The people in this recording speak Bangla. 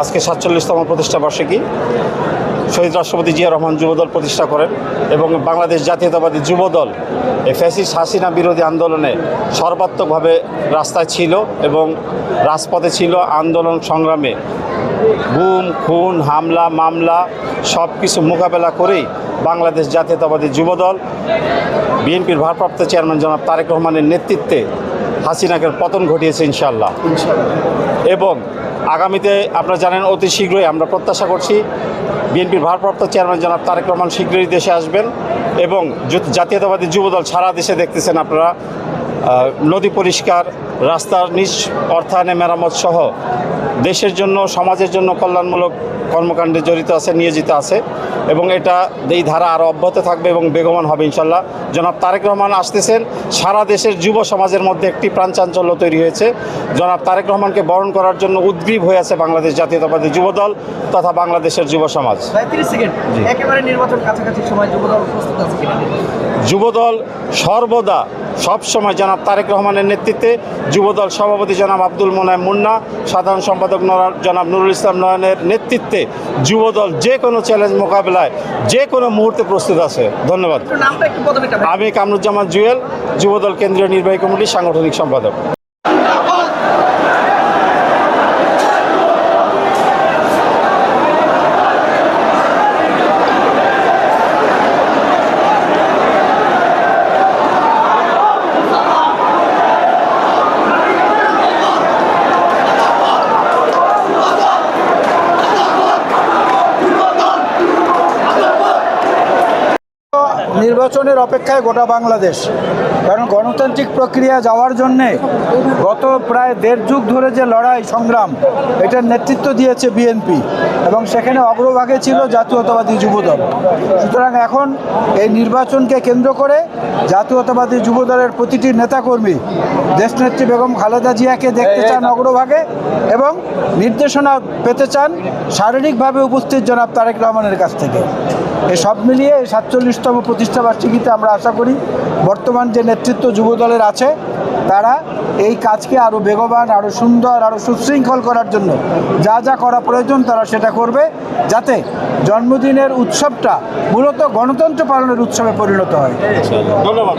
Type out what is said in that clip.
আজকে সাতচল্লিশতম প্রতিষ্ঠা বার্ষিকী। শহীদ রাষ্ট্রপতি জিয়া রহমান যুবদল প্রতিষ্ঠা করেন এবং বাংলাদেশ জাতীয়তাবাদী যুবদল এই ফ্যাসিস্ট হাসিনা বিরোধী আন্দোলনে সর্বাত্মকভাবে রাস্তায় ছিল এবং রাজপথে ছিল আন্দোলন সংগ্রামে। গুম খুন হামলা মামলা সব কিছু মোকাবেলা করেই বাংলাদেশ জাতীয়তাবাদী যুবদল বিএনপির ভারপ্রাপ্ত চেয়ারম্যান জনাব তারেক রহমানের নেতৃত্বে হাসিনাকে পতন ঘটিয়েছে ইনশাল্লাহ এবং আগামীতে আপনারা জানেন অতি শীঘ্রই আমরা প্রত্যাশা করছি বিএনপির ভারপ্রাপ্ত চেয়ারম্যান জনাব তারেক রহমান শীঘ্রই দেশে আসবেন এবং জাতীয়তাবাদী যুবদল সারা দেশে দেখতেছেন আপনারা নদী পরিষ্কার রাস্তার নিজ অর্থায়নে মেরামত সহ দেশের জন্য সমাজের জন্য কল্যাণমূলক কর্মকাণ্ডে জড়িত আছে নিয়োজিত আছে এবং এটা এই ধারা আরও অব্যাহত থাকবে এবং বেগমান হবে ইনশাল্লাহ। জনাব তারেক রহমান আসতেছেন সারা দেশের যুব সমাজের মধ্যে একটি প্রাণচাঞ্চল্য তৈরি হয়েছে। জনাব তারেক রহমানকে বরণ করার জন্য উদ্গ্রীব হয়ে আছে বাংলাদেশ জাতীয়তাবাদী যুবদল তথা বাংলাদেশের যুব সমাজ। যুবদল সর্বদা সবসময় জনাব তারেক রহমানের নেতৃত্বে যুবদল সভাপতি জনাব আব্দুল মোনায় মুন্না সাধারণ সম্পাদক জনাব নুরুল ইসলাম নয়নের নেতৃত্বে যুবদল যে কোনো চ্যালেঞ্জ মোকাবেলায় যে কোনো মুহূর্তে প্রস্তুত আছে। ধন্যবাদ। আমি কামরুজ্জামান জুয়েল যুবদল কেন্দ্রীয় নির্বাহী কমিটির সাংগঠনিক সম্পাদক। নির্বাচনের অপেক্ষায় গোটা বাংলাদেশ। কারণ গণতান্ত্রিক প্রক্রিয়া যাওয়ার জন্যে গত প্রায় দেড় যুগ ধরে যে লড়াই সংগ্রাম এটার নেতৃত্ব দিয়েছে বিএনপি এবং সেখানে অগ্রভাগে ছিল জাতীয়তাবাদী যুবদল। সুতরাং এখন এই নির্বাচনকে কেন্দ্র করে জাতীয়তাবাদী যুবদলের প্রতিটি নেতাকর্মী দেশনেত্রী বেগম খালেদা জিয়াকে দেখতে চান অগ্রভাগে এবং নির্দেশনা পেতে চান শারীরিকভাবে উপস্থিত জনাব তারেক রহমানের কাছ থেকে। এই সব মিলিয়ে এই সাতচল্লিশতম প্রতিষ্ঠাবার্ষিকীতে আমরা আশা করি বর্তমান যে নেতৃত্ব যুবদলের আছে, তারা এই কাজকে আরও বেগবান আরও সুন্দর আরও সুশৃঙ্খল করার জন্য যা যা করা প্রয়োজন তারা সেটা করবে, যাতে জন্মদিনের উৎসবটা মূলত গণতন্ত্র পালনের উৎসবে পরিণত হয়। ধন্যবাদ।